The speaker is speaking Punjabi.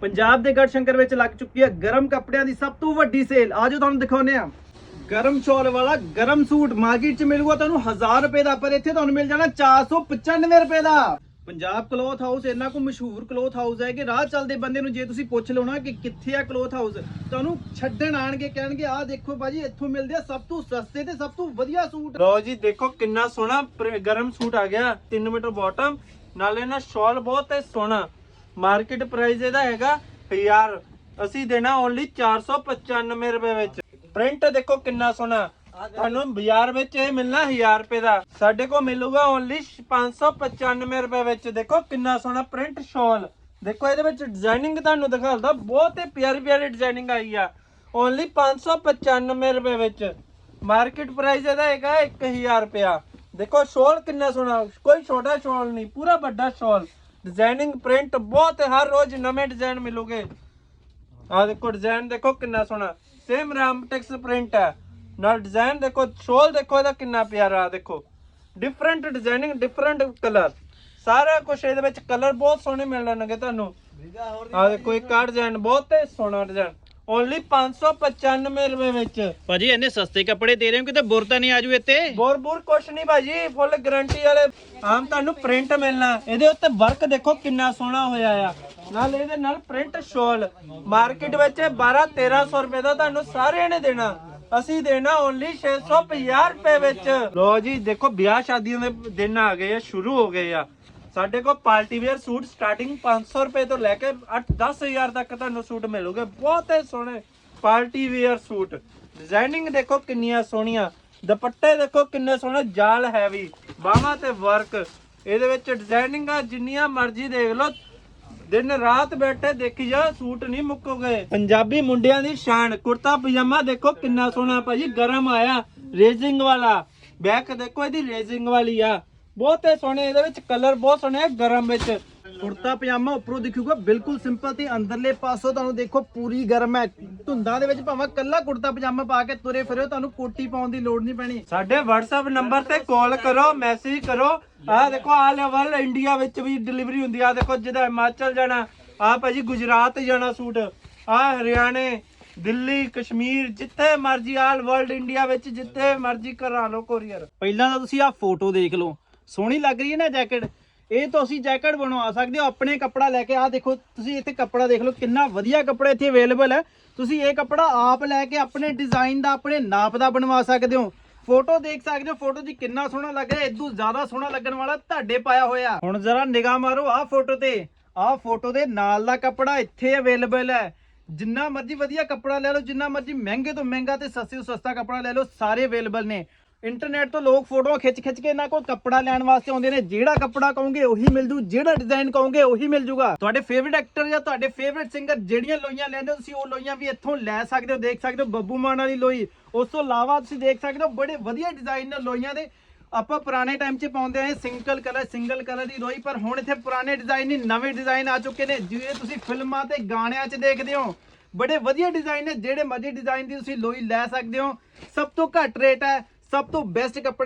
ਪੰਜਾਬ ਦੇ ਗੜ ਵਿੱਚ ਲੱਗ ਚੁੱਕੀ ਹੈ ਗਰਮ ਕੱਪੜਿਆਂ ਦੀ ਸਭ ਤੋਂ ਵੱਡੀ ਸੇਲ। ਆਜੋ ਤੁਹਾਨੂੰ ਦਿਖਾਉਂਦੇ ਆ ਗਰਮ ਸ਼ਾਲ ਵਾਲਾ, ਗਰਮ ਸੂਟ ਮਾਰਕੀਟ 'ਚ ਮਿਲੂਗਾ ਤੁਹਾਨੂੰ 1000 ਰੁਪਏ ਦਾ, ਪਰ ਇੱਥੇ ਤੁਹਾਨੂੰ ਮਿਲ ਜਾਣਾ 495 ਰੁਪਏ ਦਾ। ਪੰਜਾਬ ਕਲੋਥ ਹਾਊਸ ਇੰਨਾ ਕੋ ਮਸ਼ਹੂਰ ਕਲੋਥ ਹਾਊਸ ਹੈ ਕਿ ਰਾਹ ਚੱਲਦੇ ਬੰਦੇ ਨੂੰ ਜੇ ਤੁਸੀਂ ਪੁੱਛ ਲਓ ਨਾ ਕਿ ਕਿੱਥੇ ਆ ਕਲੋਥ ਹਾਊਸ ਤੁਹਾਨੂੰ ਛੱਡਣ ਆਣਗੇ, ਕਹਿਣਗੇ, ਆਹ ਦੇਖੋ ਬਾਜੀ ਇੱਥੋਂ ਮਿਲਦੇ ਆ ਸਭ ਤੋਂ ਸਸਤੇ ਤੇ ਸਭ ਤੋਂ ਵਧੀਆ ਸੂਟ। ਲੋ ਜੀ, ਦੇਖੋ ਕਿੰਨਾ ਸੋਹਣਾ ਗਰਮ ਸੂਟ ਆ ਗਿਆ 3 ਮੀਟਰ ਬਾਟਮ ਨਾਲੇ ਨਾ ਸ਼ਾਲ ਬਹੁਤ ਹੈ ਸੋਹਣਾ। ਮਾਰਕੀਟ ਪ੍ਰਾਈਸ ਇਹਦਾ ਹੈਗਾ 1000 ਅਸੀਂ ਦੇਣਾ ਓਨਲੀ 495 ਰੁਪਏ ਵਿੱਚ। ਪ੍ਰਿੰਟ ਦੇਖੋ ਕਿੰਨਾ ਸੋਹਣਾ। ਤੁਹਾਨੂੰ ਬਾਜ਼ਾਰ ਵਿੱਚ ਇਹ ਮਿਲਣਾ 1000 ਰੁਪਏ ਦਾ। ਸਾਡੇ ਕੋਲ ਮਿਲੂਗਾ ਓਨਲੀ 595 ਰੁਪਏ ਵਿੱਚ। ਦੇਖੋ ਕਿੰਨਾ ਸੋਹਣਾ ਪ੍ਰਿੰਟ ਸ਼ਾਲ ਦੇਖੋ ਇਹਦੇ ਵਿੱਚ ਡਿਜ਼ਾਈਨਿੰਗ ਤੁਹਾਨੂੰ ਦਿਖਾਉਂਦਾ। ਬਹੁਤ ਹੀ ਪਿਆਰੀ ਪਿਆਰੀ ਡਿਜ਼ਾਈਨਿੰਗ ਆਈ ਆ। ਓਨਲੀ 595 ਰੁਪਏ ਵਿੱਚ। ਮਾਰਕੀਟ ਪ੍ਰਾਈਸ ਇਹਦਾ ਹੈਗਾ 1000 ਰੁਪਿਆ ਦੇਖੋ ਸ਼ਾਲ ਕਿੰਨਾ ਸੋਹਣਾ। ਕੋਈ ਛੋਟਾ ਸ਼ਾਲ ਨਹੀਂ ਪੂਰਾ ਵੱਡਾ ਸ਼ਾਲ ਡਿਜ਼ਾਈਨਿੰਗ ਪ੍ਰਿੰਟ ਬਹੁਤ ਹਰ ਰੋਜ਼ ਨਵੇਂ ਡਿਜ਼ਾਈਨ ਮਿਲੂਗੇ। ਆ ਦੇਖੋ ਡਿਜ਼ਾਈਨ ਦੇਖੋ ਕਿੰਨਾ ਸੋਹਣਾ। ਸੇਮ ਰਾਮਟੈਕਸ ਪ੍ਰਿੰਟ ਹੈ। ਨਾਲ ਡਿਜ਼ਾਈਨ ਦੇਖੋ ਸ਼ਾਲ ਦੇਖੋ ਇਹਦਾ ਕਿੰਨਾ ਪਿਆਰਾ ਆਹ ਦੇਖੋ। ਡਿਫਰੈਂਟ ਡਿਜ਼ਾਈਨਿੰਗ ਡਿਫਰੈਂਟ ਕਲਰ ਸਾਰਾ ਕੁਝ ਇਹਦੇ ਵਿੱਚ ਕਲਰ ਬਹੁਤ ਸੋਹਣੇ ਮਿਲਣਗੇ ਤੁਹਾਨੂੰ। ਆ ਦੇਖੋ ਇੱਕ ਆ ਡਿਜ਼ਾਈਨ ਬਹੁਤ ਸੋਹਣਾ ਡਿਜ਼ਾਈਨ ਓਨਲੀ 595 ਰੁਪਏ ਵਿੱਚ। ਭਾਜੀ ਇੰਨੇ ਸਸਤੇ ਕੱਪੜੇ ਦੇ ਰਹੇ ਹੋ ਕਿਤੇ ਬੁਰ ਤਾਂ ਨਹੀਂ ਆਜੂ ਇੱਥੇ? ਬੋਰ ਬੋਰ ਕੁਛ ਨਹੀਂ ਭਾਜੀ ਫੁੱਲ ਗਾਰੰਟੀ ਵਾਲੇ। ਆਮ ਤੁਹਾਨੂੰ ਪ੍ਰਿੰਟ ਮਿਲਣਾ। ਇਹਦੇ ਉੱਤੇ ਵਰਕ ਦੇਖੋ ਕਿੰਨਾ ਸੋਹਣਾ ਹੋਇਆ ਆ। ਨਾਲ ਇਹਦੇ ਨਾਲ ਪ੍ਰਿੰਟ ਸ਼ਾਲ ਮਾਰਕੀਟ ਵਿੱਚ 12 1300 ਰੁਪਏ ਦਾ ਤੁਹਾਨੂੰ ਸਾਰਿਆਂ ਨੇ ਦੇਣਾ। ਅਸੀਂ ਦੇਣਾ ਓਨਲੀ 650 ਰੁਪਏ ਵਿੱਚ। ਲੋ ਜੀ ਦੇਖੋ ਵਿਆਹ ਸ਼ਾਦੀਆਂ ਦੇ ਦਿਨ ਆ ਗਏ ਆ ਸ਼ੁਰੂ ਹੋ ਗਏ ਆ। ਸਾਡੇ ਕੋਲ ਪਾਰਟੀ ਵੇਅਰ ਸੂਟ ਸਟਾਰਟਿੰਗ 500 ਰੁਪਏ ਤੋਂ ਲੈ ਕੇ 8 10000 ਤੱਕ ਤੁਹਾਨੂੰ ਸੂਟ ਮਿਲੂਗੇ। ਬਹੁਤ ਹੀ ਸੋਹਣੇ ਪਾਰਟੀ ਵੇਅਰ ਸੂਟ। ਡਿਜ਼ਾਈਨਿੰਗ ਦੇਖੋ ਕਿੰਨੀਆਂ ਸੋਹਣੀਆਂ। ਦੁਪੱਟੇ ਦੇਖੋ ਕਿੰਨੇ ਸੋਹਣੇ, ਜਾਲ ਹੈਵੀ ਬਾਹਾਂ ਤੇ ਵਰਕ ਇਹਦੇ ਵਿੱਚ ਡਿਜ਼ਾਈਨਿੰਗ ਜਿੰਨੀਆਂ ਮਰਜ਼ੀ ਦੇਖ ਲਓ। ਦਿਨ ਰਾਤ ਬੈਠੇ ਦੇਖੀ ਜਾ, ਸੂਟ ਨਹੀਂ ਮੁੱਕੋਗੇ। ਪੰਜਾਬੀ ਮੁੰਡਿਆਂ ਦੀ ਸ਼ਾਨ। ਕੁਰਤਾ ਪਜਾਮਾ ਦੇਖੋ ਕਿੰਨਾ ਸੋਹਣਾ ਭਾਜੀ, ਗਰਮ ਆਇਆ। ਰੇਜ਼ਿੰਗ ਵਾਲਾ। ਬੈਕ ਦੇਖੋ ਇਹਦੀ ਰੇਜ਼ਿੰਗ ਵਾਲੀ ਆ। ਬਹੁਤ ਹੀ ਸੋਹਣੇ ਇਹਦੇ ਵਿੱਚ ਕਲਰ ਬਹੁਤ ਸੋਹਣੇ ਆ ਗਰਮ ਵਿੱਚ। ਕੁੜਤਾ ਪਜਾਮਾ ਉੱਪਰੋਂ ਦਿਖੂਗਾ ਬਿਲਕੁਲ ਸਿੰਪਲ ਤੇ ਅੰਦਰਲੇ ਪਾਸੋਂ ਤੁਹਾਨੂੰ ਦੇਖੋ ਪੂਰੀ ਗਰਮ ਹੈ। ਧੁੰਦਾਂ ਦੇ ਵਿੱਚ ਭਾਵੇਂ ਕੱਲਾ ਕੁੜਤਾ ਪਜਾਮਾ ਪਾ ਕੇ ਤੁਰੇ ਫਿਰੋ ਤੁਹਾਨੂੰ ਕੋਟੀ ਪਾਉਣ ਦੀ ਲੋੜ ਨਹੀਂ ਪੈਣੀ। ਸਾਡੇ WhatsApp ਨੰਬਰ ਤੇ ਕਾਲ ਕਰੋ ਮੈਸੇਜ ਕਰੋ। ਆਹ ਦੇਖੋ ਆਲ ਓਵਰ ਇੰਡੀਆ ਵਿੱਚ ਵੀ ਡਿਲੀਵਰੀ ਹੁੰਦੀ ਆ। ਆਹ ਦੇਖੋ ਜਿਹਦਾ ਹਿਮਾਚਲ ਜਾਣਾ ਆ ਭਾਜੀ ਗੁਜਰਾਤ ਜਾਣਾ ਸੂਟ। ਆ ਹਰਿਆਣੇ ਦਿੱਲੀ ਕਸ਼ਮੀਰ ਜਿੱਥੇ ਮਰਜ਼ੀ ਆਲ ਵਰਲਡ ਇੰਡੀਆ ਵਿੱਚ ਜਿੱਥੇ ਮਰਜ਼ੀ ਕਰਾ ਲਓ ਕੋਰੀਅਰ ਪਹਿਲਾਂ ਤਾਂ ਤੁਸੀਂ ਆਹ ਫੋਟੋ ਦੇਖ ਲਓ। ਸੋਹਣੀ ਲੱਗ ਰਹੀ ਹੈ ਨਾ ਜੈਕਟ? ਇਹ ਤੁਸੀਂ ਜੈਕਟ ਬਣਵਾ ਸਕਦੇ ਹੋ ਆਪਣੇ ਕੱਪੜਾ ਲੈ ਕੇ, ਆਹ ਦੇਖੋ, ਤੁਸੀਂ ਇੱਥੇ ਕੱਪੜਾ ਦੇਖ ਲਓ, ਕਿੰਨਾ ਵਧੀਆ ਕੱਪੜਾ ਇੱਥੇ ਅਵੇਲੇਬਲ ਹੈ। ਤੁਸੀਂ ਇਹ ਕੱਪੜਾ ਆਪ ਲੈ ਕੇ ਆਪਣੇ ਡਿਜ਼ਾਈਨ ਦਾ, ਆਪਣੇ ਨਾਪ ਦਾ ਬਣਵਾ ਸਕਦੇ ਹੋ। ਫੋਟੋ ਦੇਖ ਸਕਦੇ ਹੋ, ਫੋਟੋ 'ਚ ਕਿੰਨਾ ਸੋਹਣਾ ਲੱਗ ਰਿਹਾ, ਇਦੋਂ ਜ਼ਿਆਦਾ ਸੋਹਣਾ ਲੱਗਣ ਵਾਲਾ ਤੁਹਾਡੇ ਪਾਇਆ ਹੋਇਆ। ਹੁਣ ਜ਼ਰਾ ਨਿਗਾਹ ਮਾਰੋ ਆਹ ਫੋਟੋ ਤੇ। ਆਹ ਫੋਟੋ ਦੇ ਨਾਲ ਦਾ ਕੱਪੜਾ ਇੱਥੇ ਅਵੇਲੇਬਲ ਹੈ। ਜਿੰਨਾ ਮਰਜ਼ੀ ਵਧੀਆ ਕੱਪੜਾ ਲੈ ਲਓ, ਜਿੰਨਾ ਮਰਜ਼ੀ ਮਹਿੰਗੇ ਤੋਂ ਮਹਿੰਗਾ ਤੇ ਸਸਤੇ ਤੋਂ ਸਸਤਾ ਕੱਪੜਾ ਲੈ ਲਓ, ਸਾਰੇ ਅਵੇਲੇਬਲ ਨੇ। ਇੰਟਰਨੈਟ ਤੋਂ ਲੋਕ ਫੋਟੋਆਂ ਖਿੱਚ ਖਿੱਚ ਕੇ ਇਹਨਾਂ ਕੋਲ ਕੱਪੜਾ ਲੈਣ ਵਾਸਤੇ ਆਉਂਦੇ ਨੇ। ਜਿਹੜਾ ਕੱਪੜਾ ਕਹੋਗੇ ਉਹੀ ਮਿਲ ਜੂ, ਜਿਹੜਾ ਡਿਜ਼ਾਈਨ ਕਹੋਗੇ ਉਹੀ ਮਿਲ ਜੂਗਾ। ਤੁਹਾਡੇ ਫੇਵਰਿਟ ਐਕਟਰ ਜਾਂ ਤੁਹਾਡੇ ਫੇਵਰਿਟ ਸਿੰਗਰ ਜਿਹੜੀਆਂ ਲੋਈਆਂ ਲੈਂਦੇ ਹੋ, ਤੁਸੀਂ ਉਹ ਲੋਈਆਂ ਵੀ ਇੱਥੋਂ ਲੈ ਸਕਦੇ ਹੋ, ਦੇਖ ਸਕਦੇ ਹੋ, ਬੱਬੂ ਮਾਨ ਵਾਲੀ ਲੋਈ। ਉਸ ਤੋਂ ਇਲਾਵਾ ਤੁਸੀਂ ਦੇਖ ਸਕਦੇ ਹੋ, ਬੜੇ ਵਧੀਆ ਡਿਜ਼ਾਈਨ ਨੇ ਲੋਈਆਂ ਦੇ। ਆਪਾਂ ਪੁਰਾਣੇ ਟਾਈਮ 'ਚ ਪਾਉਂਦੇ ਆਏ ਸਿੰਗਲ ਕਲਰ ਸਿੰਗਲ ਕਲਰ ਦੀ ਲੋਈ, ਪਰ ਹੁਣ ਇੱਥੇ ਪੁਰਾਣੇ ਡਿਜ਼ਾਈਨ ਨਹੀਂ, ਨਵੇਂ ਡਿਜ਼ਾਈਨ ਆ ਚੁੱਕੇ ਨੇ। ਜਿਵੇਂ ਤੁਸੀਂ ਫਿਲਮਾਂ ਤੇ ਗਾਣਿਆਂ 'ਚ ਦੇਖਦੇ ਹੋ, ਬੜੇ ਵਧੀਆ ਡਿਜ਼ਾਈਨ ਨੇ। ਜਿਹੜੇ ਮਰਜ਼ੀ ਡਿਜ਼ਾਈਨ ਦੀ ਤੁਸੀਂ ਲੋਈ ਲੈ ਸਕਦੇ ਹੋ। ਸਭ ਤੋਂ ਘੱਟ ਰੇਟ ਹੈ ਸਭ ਤੋਂ ਬੈਸਟ ਕੱਪੜਾ